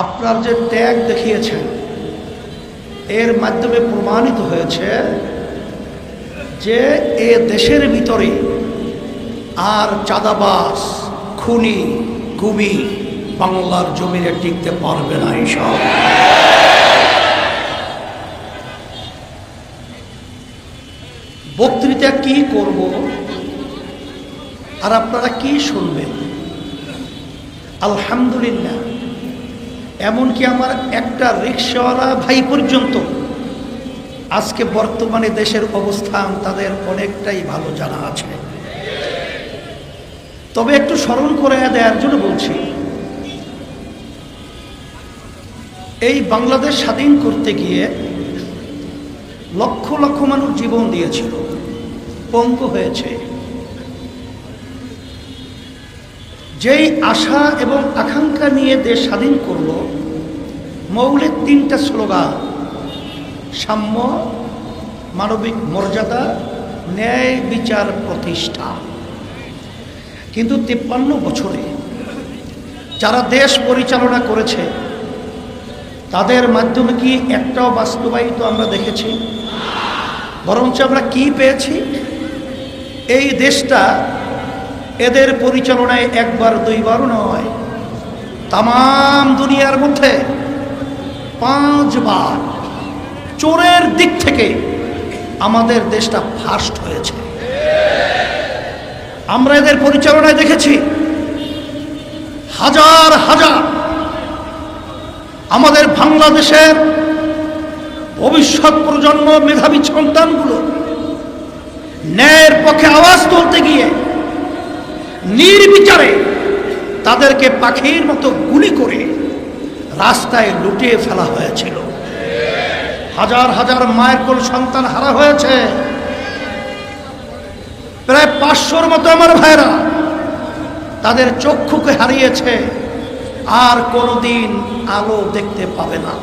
আপনার যে ত্যাগ দেখিয়েছেন, এর মাধ্যমে প্রমাণিত হয়েছে যে এ দেশের ভিতরে আর চাঁদাবাস খুনি কুবি বাংলার জমিনে টিকতে পারবে না এইসব। বক্তৃতা কি করব আর আপনারা কি শুনবেন? আলহামদুলিল্লাহ। এমনকি আমার একটা রিক্সাওয়ালা ভাই পর্যন্ত। আজকে বর্তমানে দেশের অবস্থান তাদের অনেকটাই ভালো জানা আছে। তবে একটু স্মরণ করে দেওয়ার জন্য বলছি, এই বাংলাদেশ স্বাধীন করতে গিয়ে লক্ষ লক্ষ মানুষ জীবন দিয়েছিল, পঙ্গু হয়েছে। যেই আশা এবং আকাঙ্ক্ষা নিয়ে দেশ স্বাধীন করল মৌলের তিনটা স্লোগান। সাম্য, মানবিক মর্যাদা, ন্যায় বিচার প্রতিষ্ঠা। কিন্তু তিপ্পান্ন বছরে যারা দেশ পরিচালনা করেছে, তাদের মাধ্যমে কি একটাও বাস্তবায়িত আমরা দেখেছি? বরঞ্চ আমরা কি পেয়েছি? এই দেশটা এদের পরিচালনায় একবার, দুইবারও নয়। তাম দুনিয়ার মধ্যে পাঁচবার চোরের দিক থেকে আমাদের দেশটা ফার্স্ট হয়েছে। আমরা এদের পরিচালনায় দেখেছি। হাজার হাজার আমাদের বাংলাদেশের ভবিষ্যৎ প্রজন্ম, মেধাবী সন্তানগুলো ন্যায়ের পক্ষে আওয়াজ তুলতে গিয়ে নির্বিচারে তাদেরকে পাখির মতো গুলি করে রাস্তায় লুটিয়ে ফেলা হয়েছিল। হাজার হাজার মায়ের কোল সন্তান হারা হয়েছে। প্রায় পাঁচশোর মতো আমার ভাইরা তাদের চক্ষুকে হারিয়েছে, আর কোনোদিন আলো দেখতে পাবে না।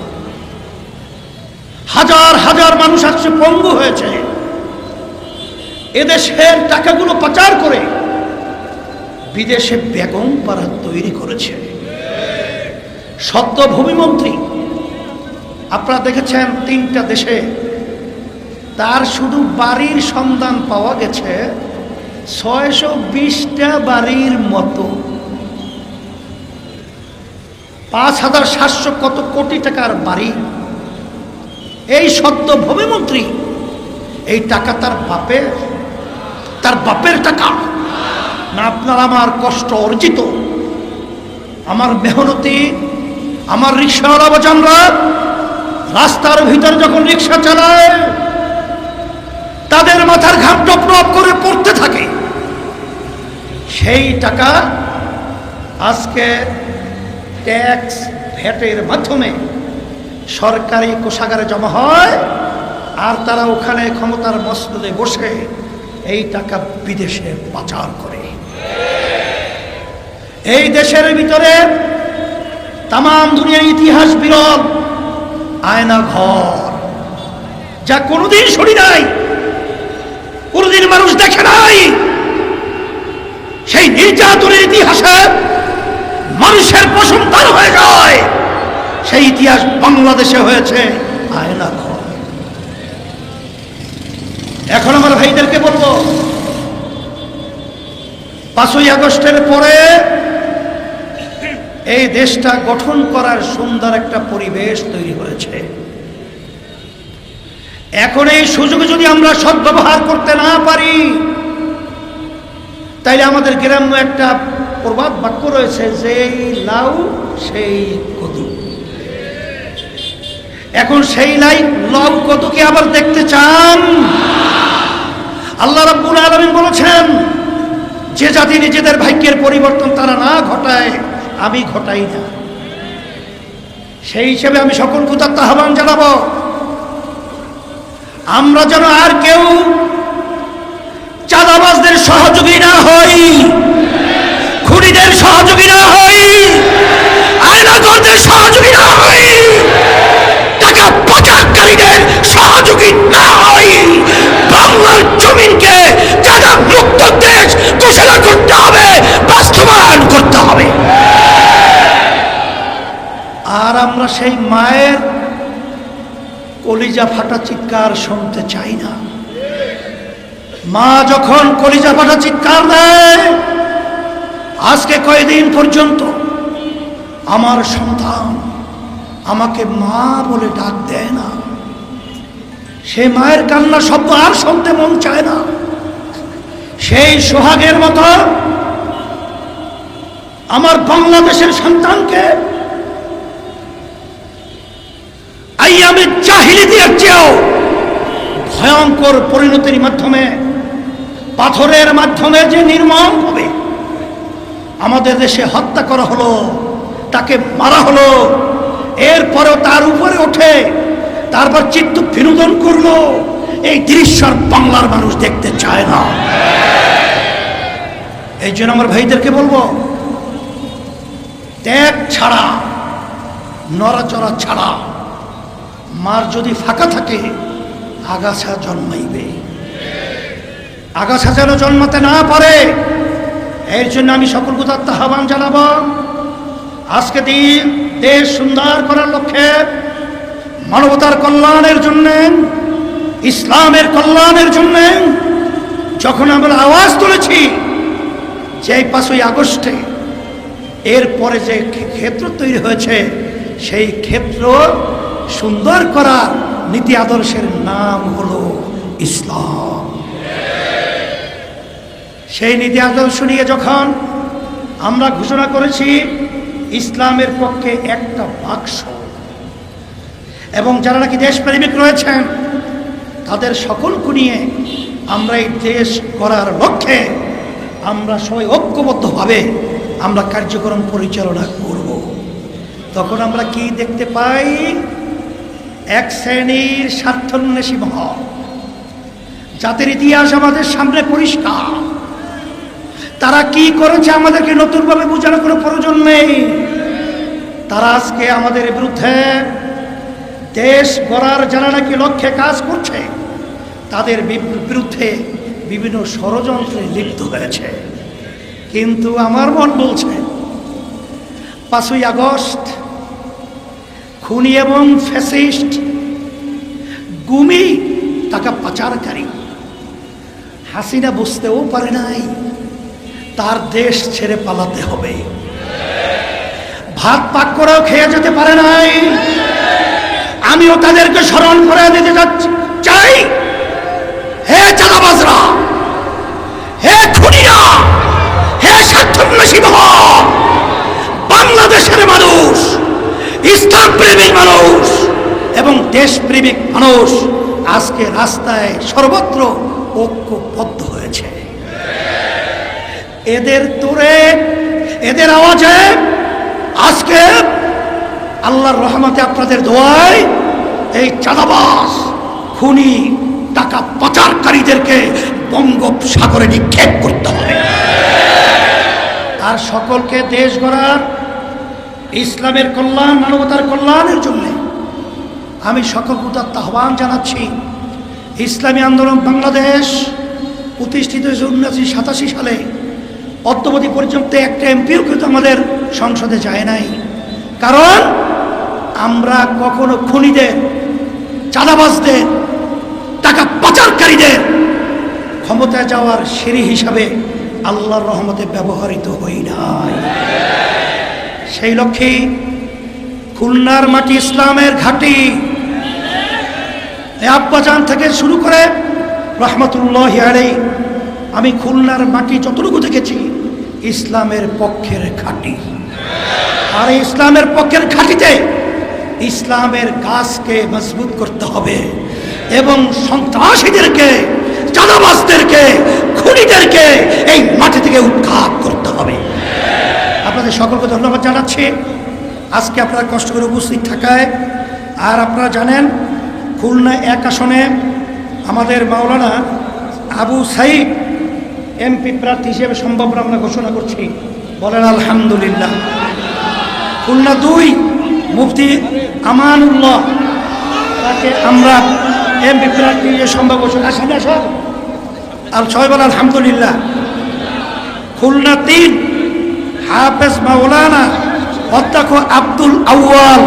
হাজার হাজার মানুষ আজকে পঙ্গু হয়েছে। এদেশের টাকাগুলো পাচার করে বিদেশে বেগম পাড়া তৈরি করেছে। সদ্য ভূমিমন্ত্রী আপনারা দেখেছেন তিনটা দেশে তার শুধু বাড়ির সন্ধান পাওয়া গেছে, ছয়শো বিশটা বাড়ির মতো। পাঁচ হাজার সাতশো কত কোটি টাকার বাড়ি। এই সদ্য ভূমিমন্ত্রী এই টাকা তার বাপের তার বাপের টাকা। না আপনার আমার কষ্ট অর্জিত। আমার মেহনতি, আমার রিক্সাওয়ালা বাজানরা রাস্তার ভিতরে যখন রিক্সা চালায়, তাদের মাথার ঘাম টপ টপ করে পড়তে থাকে। সেই টাকা আজকে ট্যাক্স ভ্যাটের মাধ্যমে সরকারি কোষাগারে জমা হয়, আর তারা ওখানে ক্ষমতার মসনদে বসে এই টাকা বিদেশে পাচার করে। এই দেশের ভিতরে তাম দুনিয়ার ইতিহাস বিরল, আয়না ঘর, যা কোনোদিন শুনি নাই, কোনোদিন মানুষ দেখে নাই। সেই নির্যাতনের ইতিহাসে মানুষের প্রসন্তান হয়ে যায়। সেই ইতিহাস বাংলাদেশে হয়েছে, আয়না ঘর। এখন আমার ভাইদেরকে বলব, পাঁচই আগস্টের পরে এই দেশটা গঠন করার সুন্দর একটা পরিবেশ তৈরি হয়েছে। এখন এই সুযোগে যদি আমরা সদ্ব্যবহার করতে না পারি, তাইলে আমাদের গ্রাম্য একটা প্রবাদ বাক্য রয়েছে যে লাউ, সেই কদু। এখন সেই লাই, লাউ, কদুকে আবার দেখতে চান। আল্লাহ রাব্বুল আলামিন বলেছেন, যে জাতি নিজেদের ভাগ্যের পরিবর্তন তারা না ঘটায় আমি ঘটাই না। সেই হিসেবে আমি সকল কুতাত্ত আহ্বান জানাব। আমরা যেন আর কেউ চাঁদাবাজদের সহযোগী না হই, খুনিদের সহযোগী না হই আয়নাগরদের সহযোগী না হই, টাকা পাচারকারীদের সহযোগী না হই। বাংলার জমিনকে চাঁদা মুক্ত দেশ ঘোষণা করতে হবে, বাস্তবায়ন করতে হবে। আর আমরা সেই মায়ের কলিজা ফাটা চিৎকার শুনতে চাই না। মা যখন কলিজা ফাটা চিৎকার দেয়, আজকে কয়দিন পর্যন্ত আমার সন্তান আমাকে মা বলে ডাক দেয় না। সে মায়ের কান্না শব্দ আর শুনতে মন চায় না। সেই সোহাগের মতো আমার বাংলাদেশের সন্তানকে ভয়ঙ্কর পরিণতির মাধ্যমে, পাথরের মাধ্যমে যে নির্মম হবে, আমাদের দেশে হত্যা করা হলো, তাকে মারা হলো, এরপরেও তার উপরে ওঠে তারপর চিত্ত বিনোদন করল, এই দৃশ্য বাংলার মানুষ দেখতে চায় না। এই জন্য আমার ভাইদেরকে বলব, ত্যাগ ছাড়া, নড়াচড়া ছাড়া, মার যদি ফাঁকা থাকে আগাছা জন্মাইবে। আগাছা যেন জন্মাতে না পারে, এর জন্য আমি সকল কোথার আহ্বান জানাব। আজকে দিন দেশ সুন্দর করার লক্ষ্যে মানবতার কল্যাণের জন্যে, ইসলামের কল্যাণের জন্যে যখন আমরা আওয়াজ তুলেছি যে পাঁচই আগস্টে এরপরে যে ক্ষেত্র তৈরি হয়েছে, সেই ক্ষেত্র সুন্দর করার নীতি আদর্শের নাম হলো ইসলাম। সেই নীতি আদর্শ নিয়ে যখন আমরা ঘোষণা করেছি, ইসলামের পক্ষে একটা বাক্স। এবং যারা নাকি দেশপ্রেমিক রয়েছেন, তাদের সকলকে নিয়ে আমরা এই দেশ করার লক্ষ্যে আমরা সবাই ঐক্যবদ্ধভাবে আমরা কার্যক্রম পরিচালনা করব। তখন আমরা কি দেখতে পাই? এক শ্রেণির স্বার্থন্বেষী মহল জাতির ইতিহাস আমাদের সামনে পরিষ্কার। তারা কি করেছে আমাদেরকে নতুনভাবে বোঝানোর কোনো প্রয়োজন নেই। তারা আজকে আমাদের বিরুদ্ধে দেশ গড়ার যারা নাকি লক্ষ্যে কাজ করছে, তাদের বিরুদ্ধে বিভিন্ন ষড়যন্ত্রে লিপ্ত হয়েছে। কিন্তু আমার মন বলছে, পাঁচই আগস্ট খুনি এবং ফ্যাসিস্ট। গুমি তাকে পাচারকারী হাসিনা বুঝতেও পারে নাই, তার দেশ ছেড়ে পালাতে হবে। ভাত পাক করেও খেয়ে যেতে পারে নাই। আমিও তাদেরকে স্মরণ করে দিতে যাচ্ছি চাই হে চাঁদাবাজরা হে খুনিরা হে স্বার্থন্বেষী মহল বাংলাদেশের মানুষ ইসলাম প্রেমিক মানুষ এবং দেশপ্রেমিক মানুষ আজকে রাস্তায় সর্বত্র ঐক্যবদ্ধ হয়েছে। এদের তোরে এদের আওয়াজে আজকে আল্লাহর রহমতে আপনাদের দোয়ায় এই চাঁদাবাস খুনি, টাকা পাচারকারীদেরকে বঙ্গোপসাগরে নিক্ষেপ করতে হবে। আর সকলকে দেশ গড়ার, ইসলামের কল্যাণ, মানবতার কল্যাণের জন্য আমি সকল উদাত্ত আহ্বান জানাচ্ছি। ইসলামী আন্দোলন বাংলাদেশ প্রতিষ্ঠিত হয়েছে উনিশশো সাতাশি সালে। অদ্যবধি পর্যন্ত একটা এমপিও কিন্তু আমাদের সংসদে যায় নাই। কারণ আমরা কখনো খুনিদের, চাঁদাবাজদের, টাকা পাচারকারীদের ক্ষমতায় যাওয়ার সিঁড়ি হিসাবে আল্লাহর রহমতে ব্যবহৃত হই নাই। সেই লক্ষ্যে খুলনার মাটি ইসলামের ঘাঁটি আব্বাজান থেকে শুরু করে রহমতুল্লাহ আলাই আমি খুলনার মাটি যতটুকু দেখেছি, ইসলামের পক্ষের ঘাঁটি আর ইসলামের পক্ষের ঘাঁটিতে ইসলামের গাছকে মজবুত করতে হবে এবং সন্ত্রাসীদেরকে, চাঁদাবাজদেরকে, খুনিদেরকে এই মাটি থেকে উৎখাত করতে হবে। আপনাদের সকলকে ধন্যবাদ জানাচ্ছি। আজকে আপনারা কষ্ট করে উপস্থিত থাকায়, আর আপনারা জানেন খুলনা এক আসনে আমাদের মাওলানা আবু সাইদ এমপি প্রার্থী হিসেবে সম্ভব আমরা ঘোষণা করছি। বলেন, আলহামদুলিল্লাহ। খুলনা দুই, মুফতি আমানুল্লাহ, তাকে আমরা এমপি প্রার্থী হিসেবে সম্ভব ঘোষণা আসেন সব আর ছয় বলে আলহামদুলিল্লাহ। খুলনা তিন, হাফেজ মাওলানা অধ্যক্ষ আব্দুল আউয়াল।